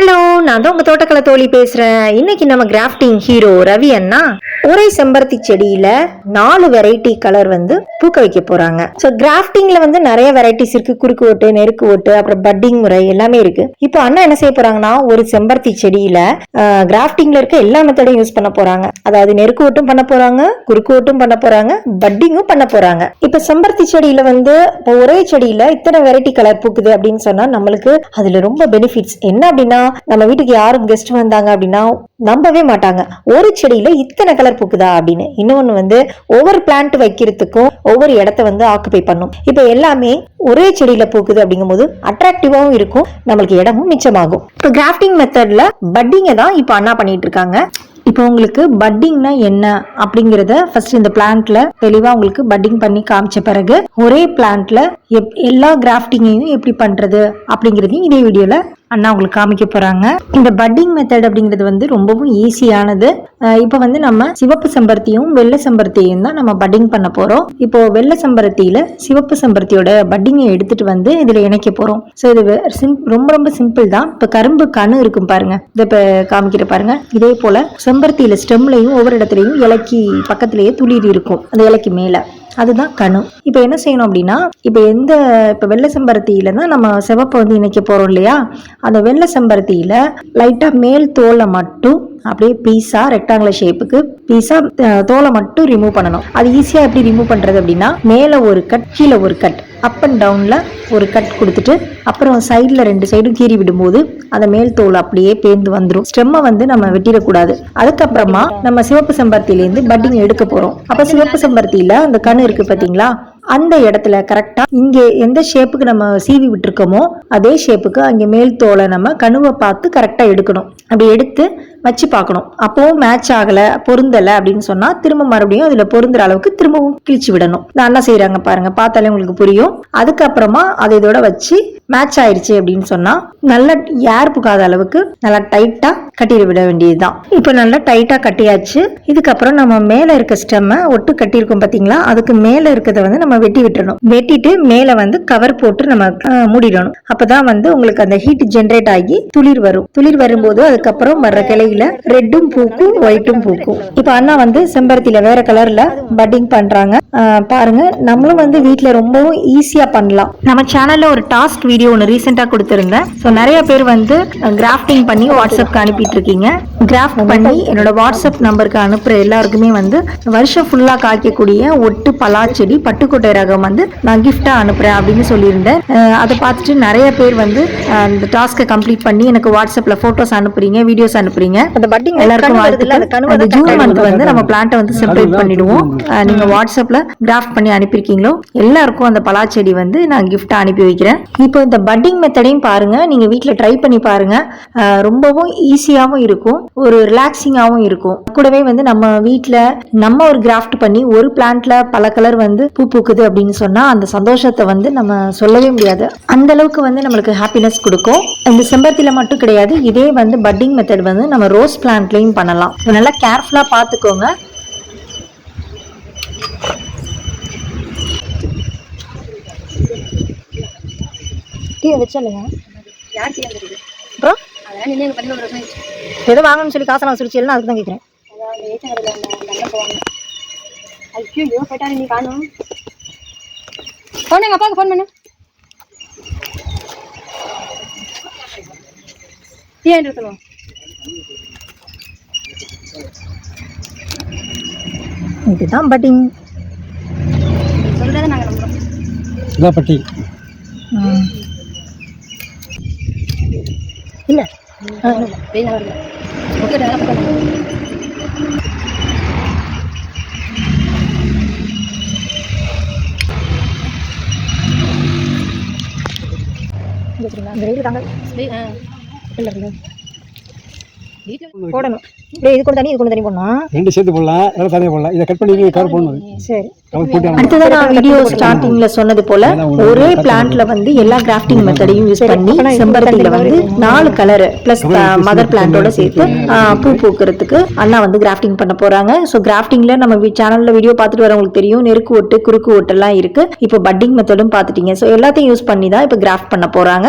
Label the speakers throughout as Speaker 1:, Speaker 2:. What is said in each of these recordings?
Speaker 1: Hello. நான் தான் உங்க தோட்டக்கலை தோழி பேசுறேன். இன்னைக்கு நம்ம கிராஃப்டிங் ஹீரோ ரவி அண்ணா ஒரே செம்பருத்தி செடியில நாலு வெரைட்டி கலர் வந்து பூக்க வைக்க போறாங்க. ஸோ கிராஃப்டிங்ல வந்து நிறைய வெரைட்டிஸ் இருக்கு. குறுக்கு ஓட்டு நெருக்கு ஓட்டு அப்புறம் பட்டிங் முறை எல்லாமே இருக்கு. இப்போ அண்ணா என்ன செய்ய போறாங்கன்னா ஒரு செம்பருத்தி செடியில கிராஃப்டிங்ல இருக்க எல்லா மெத்தடையும் யூஸ் பண்ண போறாங்க. அதாவது நெருக்கு ஓட்டும் பண்ண போறாங்க குறுக்கு ஓட்டும் பண்ண போறாங்க பட்டிங்கும் பண்ண போறாங்க. இப்போ செம்பருத்தி செடியில வந்து இப்போ ஒரே செடியில இத்தனை வெரைட்டி கலர் பூக்குது அப்படின்னு சொன்னா நம்மளுக்கு அதுல ரொம்ப பெனிஃபிட்ஸ் என்ன அப்படின்னா நம்ம வீட்டுக்கு யாரும் கெஸ்ட் வந்தாங்க அப்படின்னா நம்பவே மாட்டாங்க. ஒரு செடியில இத்தனை கலர் பூக்குதா அப்படின்னு. இன்னொன்னு வந்து ஒவ்வொரு பிளான்ட் வைக்கிறதுக்கும் ஒவ்வொரு இடத்த வந்து ஆக்குபை பண்ணும். இப்போ எல்லாமே ஒரே செடியில பூக்குது அப்படிங்கும்போது அட்ராக்டிவாவும் இருக்கும். நம்மளுக்கு இடமும் மிச்சமாகும். இப்போ கிராஃப்டிங் மெத்தட்ல பட்டிங்கை தான் இப்போ அண்ணா பண்ணிட்டு இருக்காங்க. இப்போ உங்களுக்கு பட்டிங்னா என்ன அப்படிங்கிறத ஃபர்ஸ்ட் இந்த பிளான்ட்ல தெளிவா உங்களுக்கு பட்டிங் பண்ணி காமிச்ச பிறகு ஒரே பிளான்ட்ல எப் எல்லா கிராஃப்டிங்கையும் எப்படி பண்றது அப்படிங்கிறதையும் இதே வீடியோல அண்ணா உங்களுக்கு காமிக்க போறாங்க. இந்த பட்டிங் மெத்தட் அப்படிங்கிறது வந்து ரொம்பவும் ஈஸியானது இப்போ வந்து நம்ம சிவப்பு செம்பருத்தியும் வெள்ளை செம்பருத்தியும் தான் நம்ம பட்டிங் பண்ண போறோம். இப்போ வெள்ளை செம்பருத்தியில சிவப்பு செம்பருத்தியோட பட்டிங்கை எடுத்துட்டு வந்து இதுல இணைக்க போறோம். ஸோ இது ரொம்ப ரொம்ப சிம்பிள் தான். இப்போ கரும்பு கணு இருக்கும் பாருங்க. இதை இப்போ காமிக்கிற பாருங்க. இதே போல செம்பருத்தியில ஸ்டெம்லையும் ஒவ்வொரு இடத்துலையும் இலக்கி பக்கத்திலேயே துளிர் இருக்கும். அந்த இலக்கி மேலே. அதுதான் கணு இப்போ என்ன செய்யணும் அப்படின்னா இப்போ எந்த இப்போ வெள்ளை செம்பருத்தியில தான் நம்ம சிவப்பு வந்து இணைக்க போறோம் இல்லையா? அந்த வெள்ளை செம்பருத்தியில லைட்டா மேல் தோலை மட்டும் அப்படியே பீஸா ரெக்டாங்குலர் ஷேப்புக்கு பீஸா தோலை மட்டும் ரிமூவ் பண்ணணும். அது ஈஸியா எப்படி ரிமூவ் பண்றது அப்படின்னா மேலே ஒரு கட் கீழே ஒரு கட் அப் அண்ட் டவுனில் ஒரு கட் கொடுத்துட்டு அப்புறம் சைடில் ரெண்டு சைடும் கீறி விடும்போது அந்த மேல் தோல் அப்படியே பேர்ந்து வந்துடும் ஸ்டெம்மை வந்து நம்ம வெட்டிடக்கூடாது. அதுக்கப்புறமா நம்ம சிவப்பு செம்பருத்திலேருந்து பட்டிங் எடுக்க போகிறோம் அப்போ சிவப்பு செம்பருத்தியில அந்த கண் இருக்கு பார்த்தீங்களா அந்த இடத்துல கரெக்டாக இங்கே எந்த ஷேப்புக்கு நம்ம சீவி விட்டுருக்கோமோ அதே ஷேப்புக்கு அங்கே மேல் தோலை நம்ம கணுவை பார்த்து கரெக்டாக எடுக்கணும். அப்படி எடுத்து வச்சு பார்க்கணும். அப்பவும் மேட்ச் ஆகலை பொருந்தலை அப்படின்னு சொன்னா திரும்ப மறுபடியும் அதுல பொருந்துற அளவுக்கு திரும்பவும் கிழிச்சு விடணும். இந்த அண்ணா செய்யறாங்க பாருங்க பார்த்தாலே உங்களுக்கு புரியும். அதுக்கப்புறமா அதை இதோட வச்சு மேட்ச் ஆயிடுச்சு அப்படின்னு சொன்னா நல்லா ஏர் புகாத அளவுக்கு நல்லா டைட்டா கட்டிட விட வேண்டியதுதான். இப்போ நல்லா டைட்டா கட்டியாச்சு. இதுக்கப்புறம் நம்ம மேல இருக்க ஸ்டெம்மை ஒட்டு கட்டியிருக்கோம் பாத்தீங்களா? அதுக்கு மேல இருக்கிறத வந்து நம்ம வெட்டி விட்டுறணும். வெட்டிட்டு மேல வந்து கவர் போட்டு நம்ம மூடிடணும் மூடிடணும். அப்பதான் வந்து உங்களுக்கு அந்த ஹீட் ஜென்ரேட் ஆகி துளிர் வரும். துளிர் வரும்போது அதுக்கப்புறம் வர்ற கிளைகள் கிளையில ரெட்டும் பூக்கும் ஒயிட்டும் பூக்கும். இப்போ அண்ணா வந்து செம்பருத்தியில வேற கலர்ல பட்டிங் பண்றாங்க. பாருங்க நம்மளும் வந்து வீட்ல ரொம்பவும் ஈஸியா பண்ணலாம். நம்ம சேனல்ல ஒரு டாஸ்க் வீடியோ ஒன்று ரீசெண்டா கொடுத்துருந்தேன். ஸோ நிறைய பேர் வந்து கிராஃப்டிங் பண்ணி வாட்ஸ்அப்க்கு அனுப்பிட்டு இருக்கீங்க கிராஃப்ட் பண்ணி என்னோட வாட்ஸ்அப் நம்பருக்கு அனுப்புற எல்லாருக்குமே வந்து வருஷம் ஃபுல்லா காய்க்கக்கூடிய ஒட்டு பலாச்செடி பட்டுக்கோட்டை ரகம் வந்து நான் gift-ஆ அனுப்புறேன் அப்படின்னு சொல்லியிருந்தேன். அதை பார்த்துட்டு நிறைய பேர் வந்து அந்த டாஸ்க்கை கம்ப்ளீட் பண்ணி எனக்கு வாட்ஸ்அப்ல போட்டோஸ் அனுப்புறீங்க வீடியோஸ் அனுப்புறீங்க.
Speaker 2: அந்த பட்டிங்
Speaker 1: எல்லாருக்கும் வாழ்த்துக்கள். அந்த ஜூன் மந்த் வந்து நம்ம பிளான்ட்டை வந்து செப்பரேட் பண்ணிடுவோம். நீங்க வாட்ஸ்அப்ல கிராஃப்ட் பண்ணி அனுப்பியிருக்கீங்களோ எல்லாருக்கும் அந்த பலாச்செடி வந்து நான் gift-ஆ அனுப்பி வைக்கிறேன். இப்போ இந்த பட்டிங் மெத்தடையும் பாருங்க. நீங்க வீட்ல ட்ரை பண்ணி பாருங்க. ரொம்பவும் ஈஸியாகவும் இருக்கும். ஒரு ரிலாக்ஸிங்காகவும் இருக்கும். கூடவே வந்து நம்ம வீட்ல நம்ம ஒரு கிராஃப்ட் பண்ணி ஒரு பிளான்ட்ல பல கலர் வந்து பூ பூக்குது அப்படின்னு சொன்னா அந்த சந்தோஷத்தை வந்து நம்ம சொல்லவே முடியாது. அந்த அளவுக்கு வந்து நம்மளுக்கு ஹாப்பினஸ் கொடுக்கும். இந்த செம்பருத்தில மட்டும் கிடையாது. இதே வந்து பட்டிங் மெத்தட் வந்து நம்ம ரோஸ் பிளான்ட்லயும் பண்ணலாம். நல்லா கேர்ஃபுல்லா பார்த்துக்கோங்க.
Speaker 2: டீ வச்சாலுங்க அப்புறம்? ஏதோ வாங்கணும்னு சொல்லி காசை நான் சுரிச்சு அதுக்கு தான் கேட்குறேன்.
Speaker 3: ஐயோ நீ காணும். ஃபோன் எங்கள் அப்பாவுக்கு ஃபோன் பண்ணு. வர சொல்லுவோம்
Speaker 2: இதுதான் பட்டிங்
Speaker 4: இதான் பட்டி.
Speaker 2: இல்லை. இந்த வெயில் தாங்க.
Speaker 3: ஆ.
Speaker 2: இல்லை போடணும். இப்படியே இது கொண்டு தண்ணி இது கொண்டு தண்ணி போடணும்?
Speaker 4: ரெண்டு சேர்த்து போடலாம் எல்லாம் தனியாக போடலாம். இதை கட் பண்ணி கவர் போடணும்
Speaker 2: சரி.
Speaker 4: கவர் போட்டு
Speaker 1: அடுத்ததான் நான் வீடியோ ஸ்டார்டிங்ல சொன்னது போல ஒரே பிளான்ட்ல வந்து எல்லா கிராஃப்டிங் மெத்தடையும் யூஸ் பண்ணி செம்பருத்தியில வந்து நாலு கலர் பிளஸ் மதர் பிளான்ட்டோட சேர்த்து பூ பூக்கிறதுக்கு அண்ணா வந்து கிராஃப்டிங் பண்ண போறாங்க. ஸோ கிராஃப்டிங்ல நம்ம சேனல்ல வீடியோ பார்த்துட்டு வரவங்களுக்கு தெரியும். நெருக்கு ஒட்டு குறுக்கு ஒட்டு எல்லாம் இருக்கு. இப்போ பட்டிங் மெத்தடும் பார்த்துட்டீங்க. ஸோ எல்லாத்தையும் யூஸ் பண்ணி தான் இப்போ கிராஃப்ட் பண்ண போறாங்க.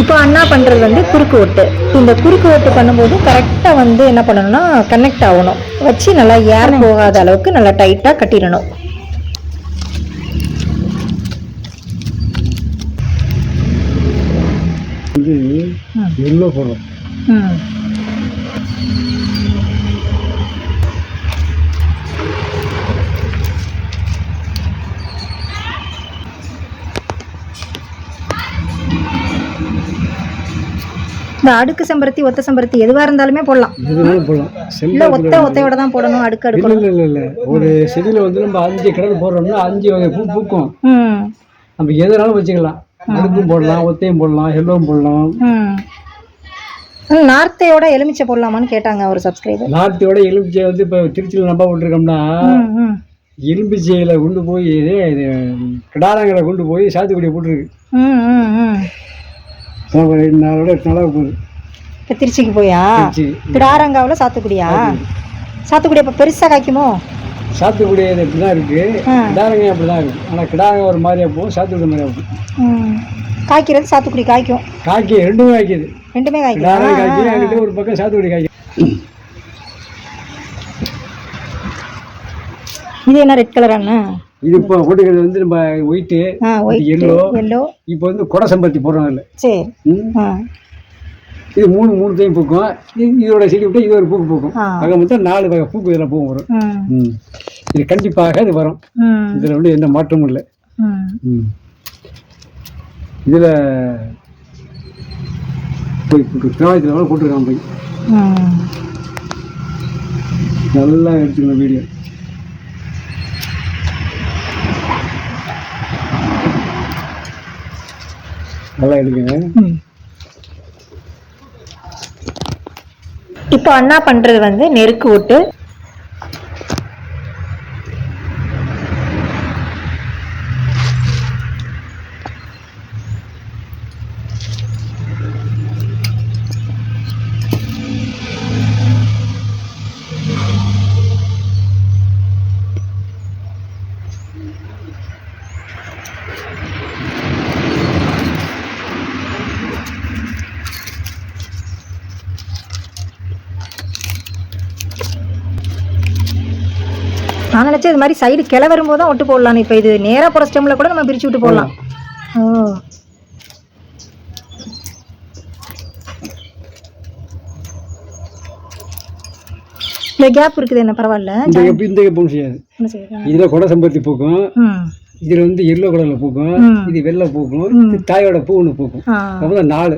Speaker 1: இப்போ அண்ணா பண்றது வந்து குறுக்கு ஓட்டு. இந்த குறுக்கு ஓட்டு பண்ணும்போது கரெக்டா வந்து என்ன பண்ணணும்னா கனெக்ட் ஆகணும். வச்சு நல்லா ஏர் போகாத அளவுக்கு நல்லா டைட்டா கட்டிடணும்.
Speaker 4: வந்து எல்லோ போடுறோம்.
Speaker 2: இந்த அடுக்கு செம்பருத்தி ஒத்த செம்பருத்தி எதுவா இருந்தாலுமே போடலாம்.
Speaker 4: எதுனாலும் போடலாம்.
Speaker 2: இல்ல ஒத்த ஒத்தையோட தான் போடணும் அடுக்கு அடுக்கணும்.
Speaker 4: இல்லை இல்லை இல்லை. ஒரு செடியில் வந்து நம்ம அஞ்சு கடல் போடுறோம்னா அஞ்சு வகை பூ பூக்கும்.
Speaker 2: ம்.
Speaker 4: நம்ம எதுனாலும் வச்சுக்கலாம். அடுக்கும் போடலாம் ஒத்தையும் போடலாம் எல்லோவும் போடலாம்.
Speaker 2: நார்த்தையோட எலுமிச்சை போடலாமான்னு கேட்டாங்க ஒரு சப்ஸ்கிரைபர்
Speaker 4: நார்த்தியோட எலும்பிச்சை வந்து இப்போ திருச்சியில் நம்ம விட்டுருக்கோம்னா எலும்பிச்சையில் கொண்டு போய் இது இது கிடாரங்களை கொண்டு போய் சாத்துக்குடியை போட்டுருக்கு. எட்டு நாளாக போகுது.
Speaker 2: இப்போ திருச்சிக்கு போயா? கிடாரங்காவில் சாத்துக்குடியா? சாத்துக்குடி. அப்போ பெருசாக காய்க்குமோ?
Speaker 4: சாத்துக்குடி இது இப்படி தான் இருக்குது. கிடாரங்க அப்படி தான் இருக்குது ஆனால் கிடாரங்க ஒரு மாதிரியா போகும் சாத்துக்குடி மாதிரியா போகும்.
Speaker 2: காய்க்கிறது சாத்துக்குடி காய்க்கும்.
Speaker 4: காய்க்கு ரெண்டுமே காய்க்குது.
Speaker 2: ரெண்டுமே காய்க்கும்
Speaker 4: காய்க்குது ஒரு பக்கம் சாத்துக்குடி காய்க்கும்
Speaker 2: இது என்ன ரெட் கலர் அண்ணா
Speaker 4: இது இப்போ போட்டுக்கிறது வந்து நம்ம ஒயிட்டு எல்லோ
Speaker 2: எல்லோ
Speaker 4: இப்போ வந்து கொடை சம்பருத்தி போடுறோம் அதில்.
Speaker 2: சரி.
Speaker 4: இது மூணு மூணு டைம் பூக்கும். இது இதோட செடி விட்டு இது ஒரு பூக்கு பூக்கும். ஆக மொத்தம் நாலு வகை பூக்கு இதில் பூ வரும். இது கண்டிப்பாக இது வரும். இதில் வந்து எந்த மாற்றமும் இல்லை. இதில் போய் கூட போட்டுருக்கான் போய். நல்லா எடுத்துக்கணும் வீடியோ. நல்லா எடுக்குங்க
Speaker 1: இப்போ அண்ணா பண்றது வந்து நெருக்கு ஓட்டு.
Speaker 2: இது மாதிரி சைடு கிளை வரும்போது தான் ஒட்டு போடலாம். இப்போ இது நேராக போகிற ஸ்டெம்மில் கூட நம்ம பிரித்து விட்டு போடலாம். ஓ இல்லை கேப் இருக்குது என்ன பரவாயில்ல.
Speaker 4: இந்த எப்படி இந்த பூ செய்யாது. இதில் கொடை சம்பருத்தி பூக்கும். இதில் வந்து எல்லோ கலரில் பூக்கும். இது வெள்ளை பூக்கும். தாயோட பூ ஒன்று பூக்கும். அப்போ நாலு.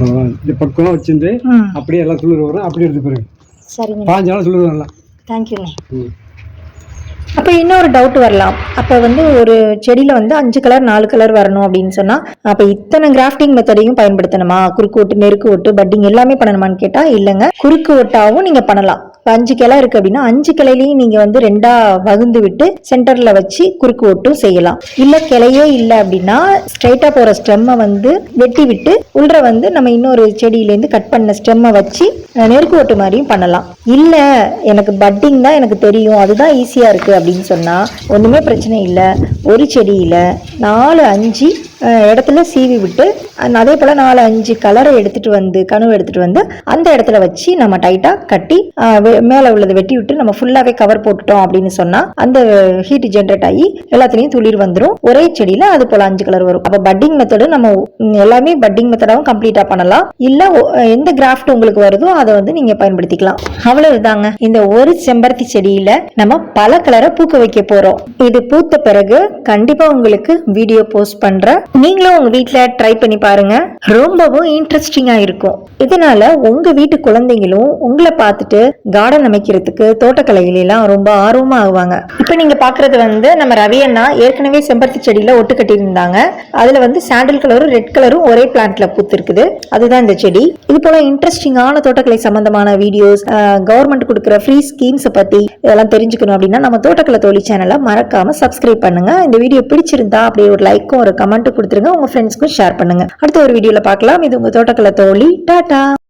Speaker 4: இந்த பக்கம் வச்சிருந்து
Speaker 2: ம்
Speaker 4: அப்படியே எல்லாம் துளிர் வரும். அப்படியே எடுத்து பிறகு
Speaker 2: சரிங்க.
Speaker 4: பாஞ்சு நாள் துளிர் வரலாம்
Speaker 2: தேங்க்யூண்ணே
Speaker 4: ம்.
Speaker 1: அப்போ இன்னொரு டவுட் வரலாம். அப்போ வந்து ஒரு செடியில் வந்து அஞ்சு கலர் நாலு கலர் வரணும் அப்படின்னு சொன்னால் அப்போ இத்தனை கிராஃப்டிங் மெத்தடையும் பயன்படுத்தணுமா? குறுக்கு ஓட்டு நெருக்கு ஓட்டு பட்டிங் எல்லாமே பண்ணணுமான்னு கேட்டால் இல்லைங்க. குறுக்கு ஓட்டாவும் நீங்கள் பண்ணலாம். இப்போ அஞ்சு கிளை இருக்குது அப்படின்னா அஞ்சு கிளையிலையும் நீங்கள் வந்து ரெண்டாக வகுந்து விட்டு சென்டரில் வச்சு குறுக்கு ஓட்டும் செய்யலாம். இல்லை கிளையே இல்லை அப்படின்னா ஸ்ட்ரைட்டாக போகிற ஸ்டெம்மை வந்து வெட்டி விட்டு உள்ள வந்து நம்ம இன்னொரு செடியிலேருந்து கட் பண்ண ஸ்டெம்மை வச்சு நெருக்கு ஓட்டு மாதிரியும் பண்ணலாம். இல்லை எனக்கு பட்டிங் தான் எனக்கு தெரியும். அதுதான் ஈஸியாக இருக்குது அப்படின்னு சொன்னால் ஒன்றுமே பிரச்சனை இல்லை. ஒரு செடியில் நாலு அஞ்சு இடத்துல சீவி விட்டு அதே போல் நாலு அஞ்சு கலரை எடுத்துகிட்டு வந்து கனவு எடுத்துகிட்டு வந்து அந்த இடத்துல வச்சு நம்ம டைட்டாக கட்டி மேலே உள்ளதை வெட்டி விட்டு நம்ம ஃபுல்லாகவே கவர் போட்டுட்டோம் அப்படின்னு சொன்னால் அந்த ஹீட் ஜென்ரேட் ஆகி எல்லாத்துலேயும் துளிர் வந்துடும் ஒரே செடியில் அது போல் அஞ்சு கலர் வரும். அப்போ பட்டிங் மெத்தடு நம்ம எல்லாமே பட்டிங் மெத்தடாகவும் கம்ப்ளீட்டாக பண்ணலாம். இல்லை எந்த கிராஃப்ட் உங்களுக்கு வருதோ அதை வந்து நீங்கள் பயன்படுத்திக்கலாம். அவ்வளோ இதாங்க இந்த ஒரு செம்பருத்தி செடியில் நம்ம பல கலரை பூக்க வைக்க போகிறோம் இது பூத்த பிறகு கண்டிப்பாக உங்களுக்கு வீடியோ போஸ்ட் பண்ணுறேன் நீங்களும் உங்க வீட்ல ட்ரை பண்ணி பாருங்க. ரொம்பவும் இன்ட்ரெஸ்டிங்கா இருக்கும். இதனால உங்க வீட்டு குழந்தைங்களும் உங்களை பார்த்துட்டு கார்டன் அமைக்கிறதுக்கு தோட்டக்கலையில எல்லாம் ரொம்ப ஆர்வமா ஆகுவாங்க இப்போ நீங்க பாக்குறது வந்து நம்ம ரவி அண்ணா ஏற்கனவே செம்பருத்தி செடியில ஒட்டு கட்டியிருந்தாங்க. அதுல வந்து சாண்டில் கலரும் ரெட் கலரும் ஒரே பிளான்ட்ல பூத்திருக்குது அதுதான் இந்த செடி. இது போல இன்ட்ரெஸ்டிங்கான தோட்டக்கலை சம்பந்தமான வீடியோஸ் கவர்மெண்ட் கொடுக்குற ஃப்ரீ ஸ்கீம்ஸை பத்தி இதெல்லாம் தெரிஞ்சுக்கணும் அப்படின்னா நம்ம தோட்டக்கலை தொழில் சேனலை மறக்காம சப்ஸ்கிரைப் பண்ணுங்க. இந்த வீடியோ பிடிச்சிருந்தா அப்படியே ஒரு லைக்கும் ஒரு கமெண்ட்டும் கொடுத்துருங்க. உங்க ஃப்ரெண்ட்ஸ்க்கும் ஷேர் பண்ணுங்க. அடுத்த ஒரு வீடியோவில் பார்க்கலாம். இது உங்க தோட்டக்கலை தோழி. டாடா